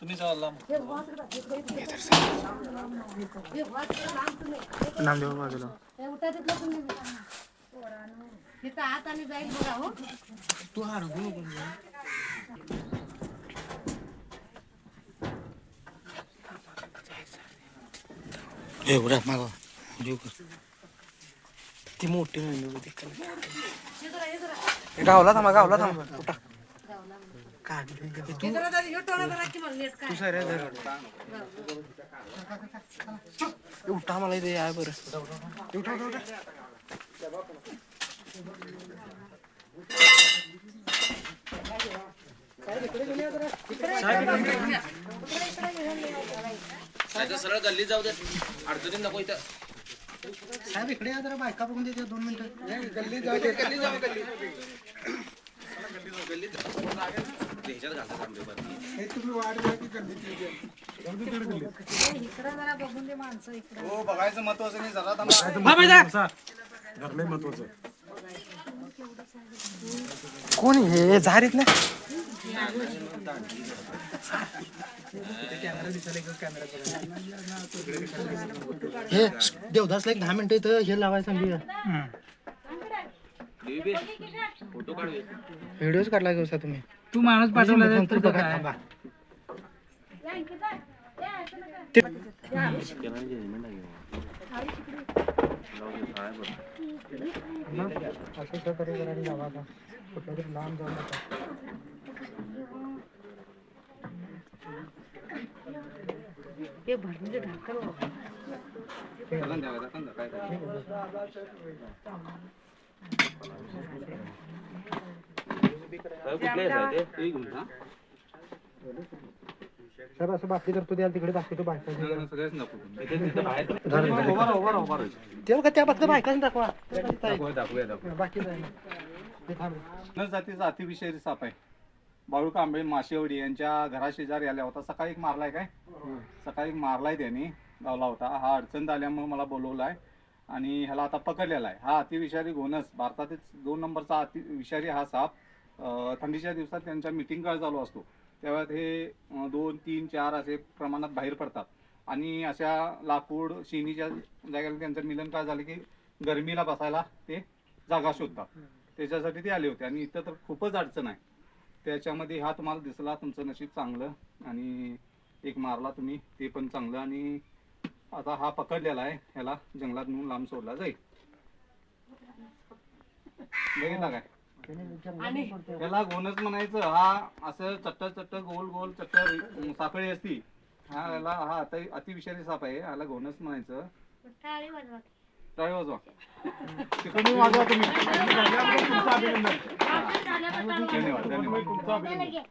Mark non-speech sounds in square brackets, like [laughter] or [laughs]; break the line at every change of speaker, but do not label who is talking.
तुम्ही
नामदेव बाजूला
तिथं हात आणि जाईल बघा हो
तू नको एवढा मागवा जीव कर ती मोठी होती गावला थांबा गावला थांबा. उठा काढले तू
जरा जरा. ह्यो टोळा जरा की मला नेट काय
तू सर उठा. मला इथे आहे बरं उठा उठा उठा
सरळ गल्ली जाऊ दे. अडचणीत नको इथं.
साहेब इकडे या जरा बायका बघून देते दोन मिनिटं.
गल्ली जाऊ गल्ली जाऊ गल्ली हो बघायचं महत्वाचं नाही जरा
कोण हे? झारीत ना? हे देवदासला एक दहा मिनिटं इथं हे लावायला सांगूया व्हिडिओच काढला घेऊसा तुम्ही
तू माणूस पाठवला तुझं काय
थांबा असं प्रकारे जरा लावा आता. कुठल्या तरी लांब जाऊ नका
हे बाबा.
काय
साहेब असं बाकी करतो द्याल तिकडे दाखवतो बायका
सगळेच नको.
ते बघा त्या फक्त बायकाच दाखवा. बाकी ते.
न जातीचा अतिविषारी साप आहे. बाळू कांबळे माशेवडी यांच्या घराशेजारी आल्या होता. सकाळी एक मारलाय काय? सकाळी एक मारलाय त्यांनी गावला होता. हा अडचण आल्यामुळे मला बोलवलाय. आणि ह्याला आता पकडलेला आहे. हा अतिविषारी घोणस भारतातील दोन नंबरचा अतिविषारी हा साप थंडीच्या दिवसात त्यांच्या मिटिंग काळ चालू असतो. तेव्हा हे दोन तीन चार असे प्रमाणात बाहेर पडतात. आणि अशा लाकूड शिनीच्या जागेला त्यांचं मिलन काय झालं की गरमीला बसायला ते जागा शोधतात. त्याच्यासाठी ते आले होते. आणि इथं तर खूपच अडचण आहे. त्याच्यामध्ये हा तुम्हाला दिसला तुमचं नशीब चांगलं आणि एक मारला तुम्ही ते पण चांगलं आणि आता हा पकडलेला आहे ह्याला जंगलात नेऊन लांब सोडला जाईल. बघितला काय? त्याला गोनच म्हणायचं हा असं चट्ट चट्ट गोल गोल चट्ट साखळी असती. हा याला हा आता अतिविषारी साप आहे याला गोनच म्हणायचं.
टाळी वाजवा.
टाळी वाजवा. तिकडून वाजवा तुम्ही. [laughs] धन्यवाद धन्यवाद.